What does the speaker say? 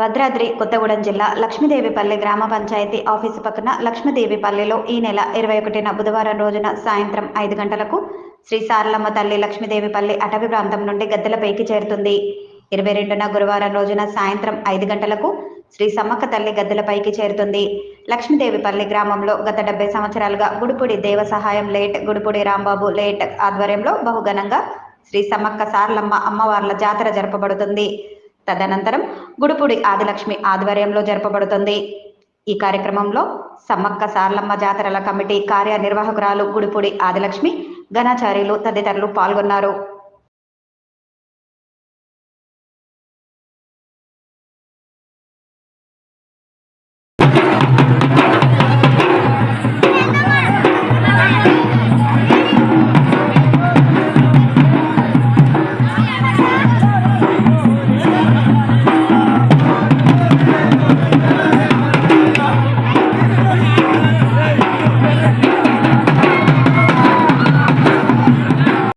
భద్రాద్రి కొత్తగూడెం జిల్లా లక్ష్మీదేవిపల్లి గ్రామ పంచాయతీ ఆఫీసు పక్కన లక్ష్మీదేవిపల్లిలో ఈ నెల ఇరవై ఒకటిన బుధవారం రోజున సాయంత్రం ఐదు గంటలకు శ్రీ సారలమ్మ తల్లి లక్ష్మీదేవిపల్లి అటవీ ప్రాంతం నుండి గద్దెలపైకి చేరుతుంది. ఇరవై రెండున గురువారం రోజున సాయంత్రం ఐదు గంటలకు శ్రీ సమ్మక్క తల్లి గద్దెలపైకి చేరుతుంది. లక్ష్మీదేవిపల్లి గ్రామంలో గత డెబ్బై సంవత్సరాలుగా గుడిపూడి దేవ సహాయం లేట్ గుడిపూడి రాంబాబు లేట్ ఆధ్వర్యంలో బహుఘనంగా శ్రీ సమ్మక్క సారలమ్మ అమ్మవార్ల జాతర జరపబడుతుంది. తదనంతరం గుడుపుడి ఆదిలక్ష్మి ఆధ్వర్యంలో జరపబడుతుంది. ఈ కార్యక్రమంలో సమ్మక్క సార్లమ్మ జాతరల కమిటీ కార్యనిర్వాహకురాలు గుడిపూడి ఆదిలక్ష్మి ఘనాచార్యులు తదితరులు పాల్గొన్నారు.